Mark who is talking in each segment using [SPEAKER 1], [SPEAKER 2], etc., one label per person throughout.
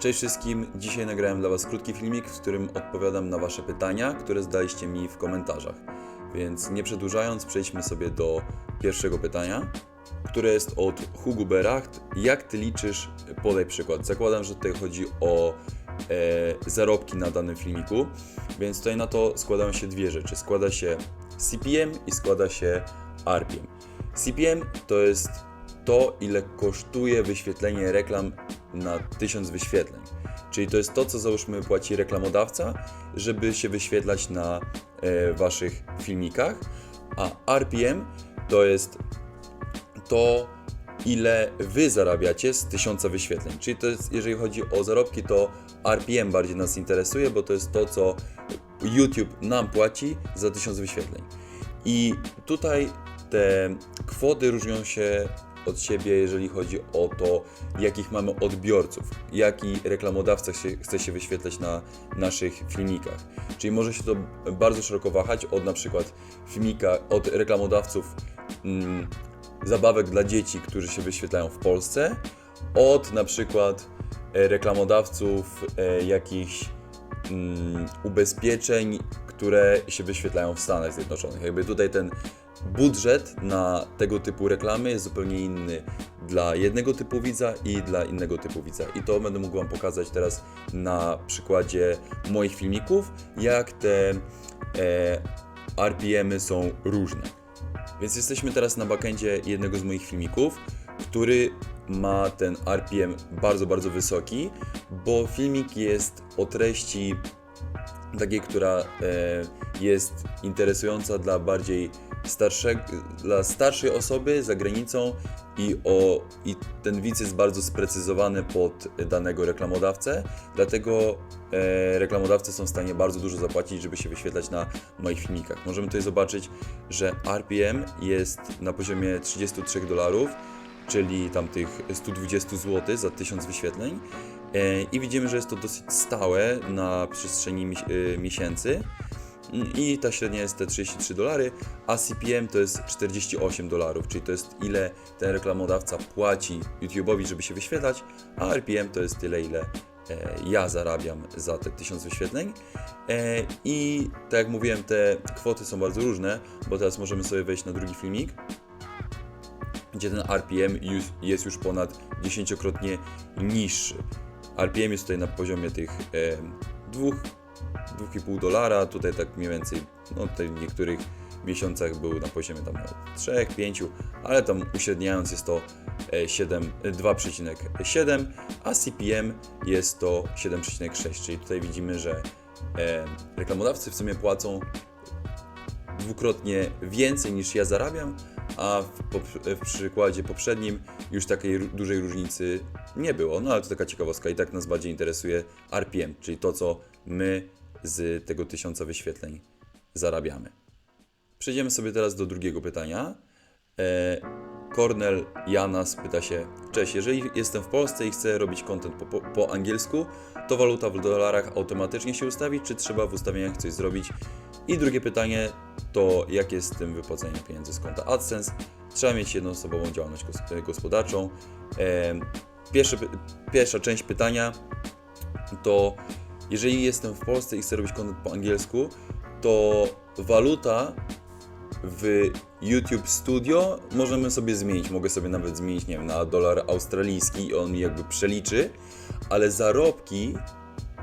[SPEAKER 1] Cześć wszystkim, dzisiaj nagrałem dla Was krótki filmik, w którym odpowiadam na Wasze pytania, które zadaliście mi w komentarzach. Więc nie przedłużając, przejdźmy sobie do pierwszego pytania, które jest od Hugo Beracht. Jak Ty liczysz, podaj przykład. Zakładam, że tutaj chodzi o e, zarobki na danym filmiku, więc tutaj na to składają się dwie rzeczy. Składa się CPM i składa się RPM. CPM to jest to, ile kosztuje wyświetlenie reklam na 1000 wyświetleń. Czyli to jest to, co załóżmy płaci reklamodawca, żeby się wyświetlać na e, waszych filmikach, a RPM to jest to, ile wy zarabiacie z 1000 wyświetleń. Czyli to jest, jeżeli chodzi o zarobki, to RPM bardziej nas interesuje, bo to jest to, co YouTube nam płaci za 1000 wyświetleń. I tutaj te kwoty różnią się od siebie, jeżeli chodzi o to, jakich mamy odbiorców, jaki reklamodawca się, chce się wyświetlać na naszych filmikach. Czyli może się to bardzo szeroko wahać od na przykład filmika, od reklamodawców mm, zabawek dla dzieci, którzy się wyświetlają w Polsce, od na przykład e, reklamodawców e, jakichś mm, ubezpieczeń, które się wyświetlają w Stanach Zjednoczonych. Jakby tutaj ten budżet na tego typu reklamy jest zupełnie inny dla jednego typu widza i dla innego typu widza. I to będę mógł Wam pokazać teraz na przykładzie moich filmików, jak te e, RPM-y są różne. Więc jesteśmy teraz na backendzie jednego z moich filmików, który ma ten RPM bardzo, bardzo wysoki, bo filmik jest o treści takiej, która e, jest interesująca dla bardziej starszego, dla starszej osoby za granicą i, o, i ten widz jest bardzo sprecyzowany pod danego reklamodawcę, dlatego e, reklamodawcy są w stanie bardzo dużo zapłacić, żeby się wyświetlać na moich filmikach. Możemy tutaj zobaczyć, że RPM jest na poziomie 33 dolarów, czyli tam tych 120 zł za 1000 wyświetleń. E, I widzimy, że jest to dosyć stałe na przestrzeni y, miesięcy. I ta średnia jest te 33 dolary, a CPM to jest 48 dolarów, czyli to jest ile ten reklamodawca płaci YouTube'owi, żeby się wyświetlać, a RPM to jest tyle, ile e, ja zarabiam za te 1000 wyświetleń. E, I tak jak mówiłem, te kwoty są bardzo różne, bo teraz możemy sobie wejść na drugi filmik gdzie ten RPM jest już ponad dziesięciokrotnie niższy. RPM jest tutaj na poziomie tych e, dwóch 2,5 dolara, tutaj tak mniej więcej, no tutaj w niektórych miesiącach był na poziomie tam 3, 5, ale tam uśredniając jest to e, 7, e, 2,7, a CPM jest to 7,6, czyli tutaj widzimy, że e, reklamodawcy w sumie płacą dwukrotnie więcej niż ja zarabiam, a w, w przykładzie poprzednim już takiej dużej różnicy nie było. No ale to taka ciekawostka. I tak nas bardziej interesuje RPM, czyli to, co my z tego tysiąca wyświetleń zarabiamy. Przejdziemy sobie teraz do drugiego pytania. E, Kornel Janas pyta się: Cześć, jeżeli jestem w Polsce i chcę robić content po, po, po angielsku, to waluta w dolarach automatycznie się ustawi, czy trzeba w ustawieniach coś zrobić? I drugie pytanie to jak jest z tym wypłaceniem pieniędzy z konta AdSense? Trzeba mieć jednoosobową działalność gos- gospodarczą. E, pierwszy, py- pierwsza część pytania to jeżeli jestem w Polsce i chcę robić content po angielsku, to waluta w YouTube Studio możemy sobie zmienić. Mogę sobie nawet zmienić, nie wiem, na dolar australijski i on mi jakby przeliczy, ale zarobki,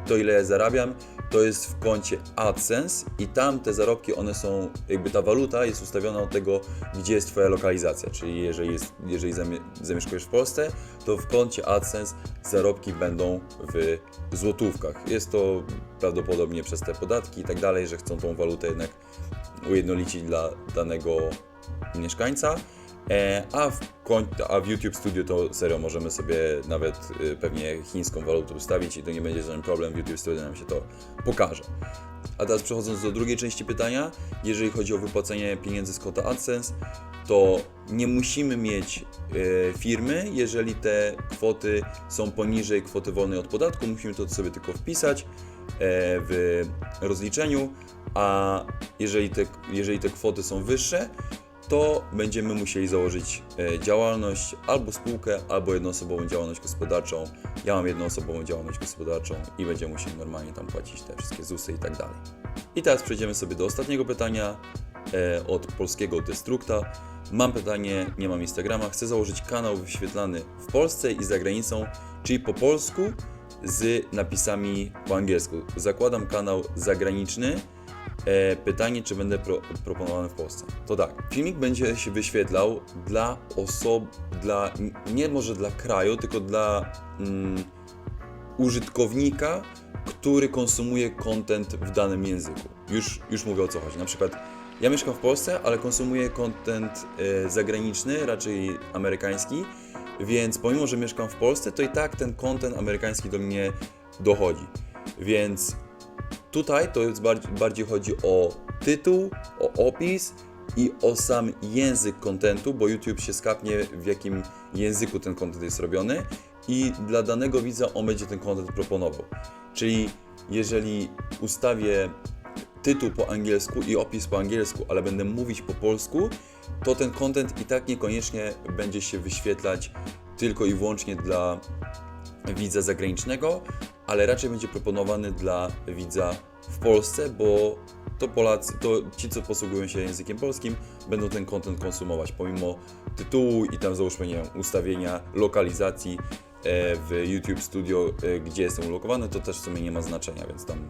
[SPEAKER 1] to ile ja zarabiam, to jest w koncie AdSense i tam te zarobki, one są, jakby ta waluta jest ustawiona od tego, gdzie jest Twoja lokalizacja. Czyli jeżeli, jest, jeżeli zamie- zamieszkujesz w Polsce, to w koncie AdSense zarobki będą w złotówkach. Jest to prawdopodobnie przez te podatki i tak dalej, że chcą tą walutę jednak ujednolicić dla danego mieszkańca. E, a, w a w YouTube Studio to serio możemy sobie nawet y, pewnie chińską walutę ustawić i to nie będzie żaden problem, w YouTube Studio nam się to pokaże. A teraz przechodząc do drugiej części pytania, jeżeli chodzi o wypłacenie pieniędzy z konta AdSense, to nie musimy mieć e, firmy, jeżeli te kwoty są poniżej kwoty wolnej od podatku, musimy to sobie tylko wpisać e, w rozliczeniu, a jeżeli te, jeżeli te kwoty są wyższe, to będziemy musieli założyć e, działalność albo spółkę, albo jednoosobową działalność gospodarczą. Ja mam jednoosobową działalność gospodarczą i będziemy musieli normalnie tam płacić te wszystkie ZUSy i tak dalej. I teraz przejdziemy sobie do ostatniego pytania e, od polskiego destrukta. Mam pytanie, nie mam Instagrama, chcę założyć kanał wyświetlany w Polsce i za granicą, czyli po polsku z napisami po angielsku. Zakładam kanał zagraniczny. E, pytanie, czy będę pro, proponowany w Polsce. To tak, filmik będzie się wyświetlał dla osób, dla, nie może dla kraju, tylko dla mm, użytkownika, który konsumuje content w danym języku. Już, już mówię o co chodzi. Na przykład ja mieszkam w Polsce, ale konsumuję content e, zagraniczny, raczej amerykański, więc pomimo, że mieszkam w Polsce, to i tak ten content amerykański do mnie dochodzi. Więc tutaj to jest bardziej, bardziej chodzi o tytuł, o opis i o sam język kontentu, bo YouTube się skapnie w jakim języku ten content jest robiony i dla danego widza on będzie ten content proponował. Czyli jeżeli ustawię tytuł po angielsku i opis po angielsku, ale będę mówić po polsku, to ten content i tak niekoniecznie będzie się wyświetlać tylko i wyłącznie dla widza zagranicznego, ale raczej będzie proponowany dla widza w Polsce, bo to Polacy, to ci, co posługują się językiem polskim, będą ten content konsumować, pomimo tytułu i tam załóżmy, nie wiem, ustawienia lokalizacji e, w YouTube Studio, e, gdzie jestem ulokowany, to też w sumie nie ma znaczenia, więc tam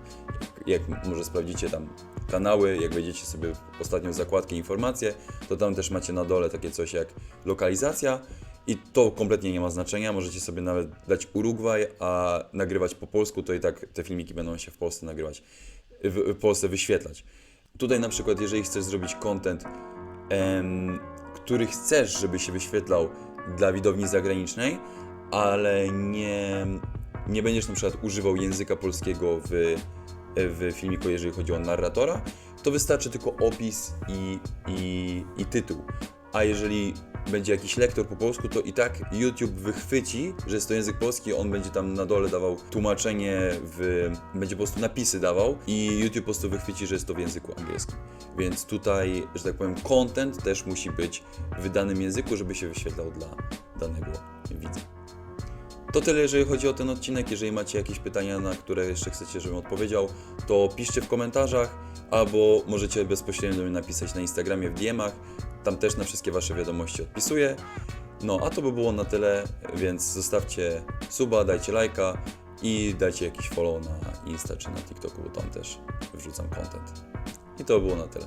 [SPEAKER 1] jak może sprawdzicie tam kanały, jak wejdziecie sobie w ostatnią zakładkę informacje, to tam też macie na dole takie coś jak lokalizacja i to kompletnie nie ma znaczenia, możecie sobie nawet dać Urugwaj, a nagrywać po polsku, to i tak te filmiki będą się w Polsce nagrywać, w, Polsce wyświetlać. Tutaj na przykład, jeżeli chcesz zrobić content, em, który chcesz, żeby się wyświetlał dla widowni zagranicznej, ale nie, nie będziesz na przykład używał języka polskiego w, w filmiku, jeżeli chodzi o narratora, to wystarczy tylko opis i, i, i tytuł. A jeżeli będzie jakiś lektor po polsku, to i tak YouTube wychwyci, że jest to język polski, on będzie tam na dole dawał tłumaczenie, w, będzie po prostu napisy dawał i YouTube po prostu wychwyci, że jest to w języku angielskim. Więc tutaj, że tak powiem, content też musi być w danym języku, żeby się wyświetlał dla danego widza. To tyle, jeżeli chodzi o ten odcinek. Jeżeli macie jakieś pytania, na które jeszcze chcecie, żebym odpowiedział, to piszcie w komentarzach albo możecie bezpośrednio do mnie napisać na Instagramie w DM-ach. Tam też na wszystkie Wasze wiadomości odpisuję. No, a to by było na tyle, więc zostawcie suba, dajcie lajka i dajcie jakiś follow na Insta czy na TikToku, bo tam też wrzucam content. I to by było na tyle.